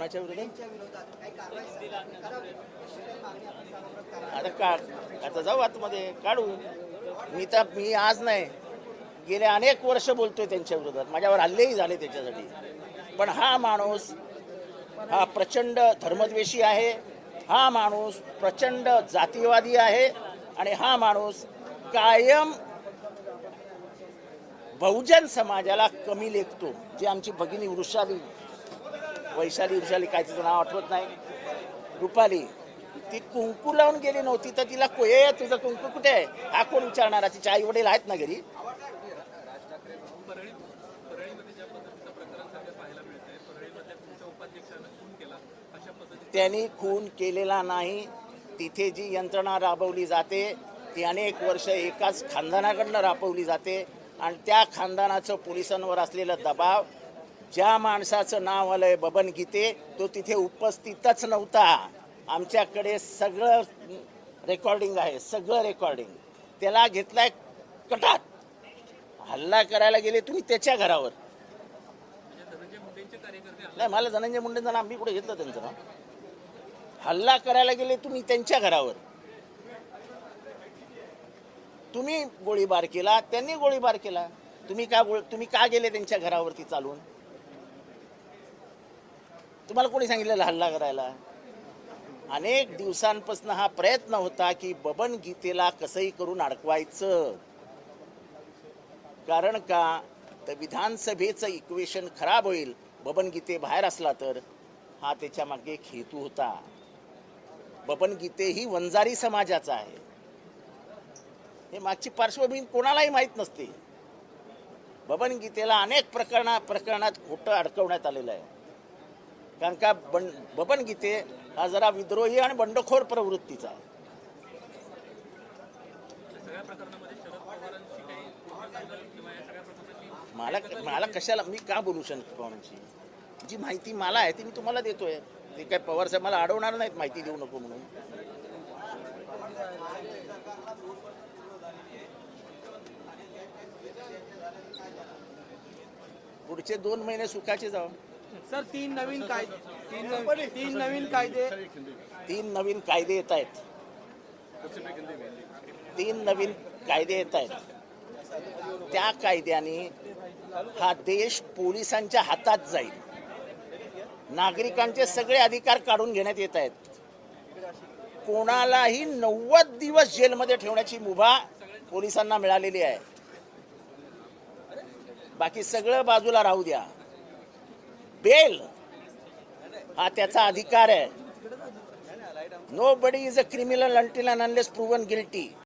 कोणाच्या विरोधात. आता काढ आता जाऊ आतमध्ये काढू. मी तर मी आज नाही. गेले अनेक वर्ष बोलतोय त्यांच्या विरोधात. माझ्यावर हल्लेही झाले त्याच्यासाठी. पण हा माणूस हा प्रचंड धर्मद्वेषी आहे. हा माणूस प्रचंड जातीवादी आहे. आणि हा माणूस कायम बहुजन समाजाला कमी लेखतो. जी आमची भगिनी वृषाली वैशाली विशाली काय तिचं नाव आठवत नाही. रुपाली ती कुंकू लावून गेली नव्हती तर तिला कोये तुझं कुंकू कुठे आहे? हा कोण विचारणार? तिचे आई वडील आहेत ना घरी. त्यांनी खून केलेला नाही. तिथे जी यंत्रणा राबवली जाते ती अनेक वर्ष एकाच खानदानाकडनं राबवली जाते. आणि त्या खानदानाचं पोलिसांवर असलेला दबाव ज्या माणसाचं नाव आलंय बबन गीते तो तिथे उपस्थितच नव्हता. आमच्याकडे सगळं रेकॉर्डिंग आहे सगळं रेकॉर्डिंग त्याला घेतलाय कटात. हल्ला करायला गेले तुम्ही त्याच्या घरावर. नाही मला धनंजय मुंडेंचं नाव मी कुठे घेतलं त्यांचं नाव? हल्ला करायला गेले तुम्ही त्यांच्या घरावर. तुम्ही गोळीबार केला त्यांनी गोळीबार केला. तुम्ही का गोळ तुम्ही का गेले त्यांच्या घरावरती चालून? तुम्हाला कोणी सांगितलेलं हल्ला करायला? अनेक दिवसांपासून हा प्रयत्न होता की बबन गीतेला कसंही करून अडकवायचं. कारण का? तर विधानसभेचं इक्वेशन खराब होईल बबन गीते बाहेर असला तर. हा त्याच्यामागे एक हेतू होता. बबन गीते ही वंजारी समाजाचा आहे. हे मागची पार्श्वभूमी कोणालाही माहीत नसते. बबन गीतेला अनेक प्रकरणा प्रकरणात खोटं अडकवण्यात आलेलं आहे. कारण का बन बबन गीते हा जरा विद्रोही आणि बंडखोर प्रवृत्तीचा. आहे मला मला कशाला मी का बोलू शकतो पवारांशी जी माहिती मला आहे ती मी तुम्हाला देतोय. ते काय पवार साहेब मला अडवणार नाहीत माहिती देऊ नको म्हणून. पुढचे दोन महिने सुखाचे जाऊ सर तीन नवीन कायदे तीन नवीन तीन नवीन कायदे तीन नवीन कायदे येत आहेत. तीन नवीन कायदे येत आहेत. त्या कायद्याने हा देश पोलिसांच्या हातात जाईल. नागरिकांचे सगळे अधिकार काढून घेण्यात येत आहेत. कोणालाही नव्वद दिवस जेलमध्ये ठेवण्याची मुभा पोलिसांना मिळालेली आहे. बाकी सगळं बाजूला राहू द्या. बेल. हा त्याचा अधिकार आहे. Nobody is a criminal until unless proven guilty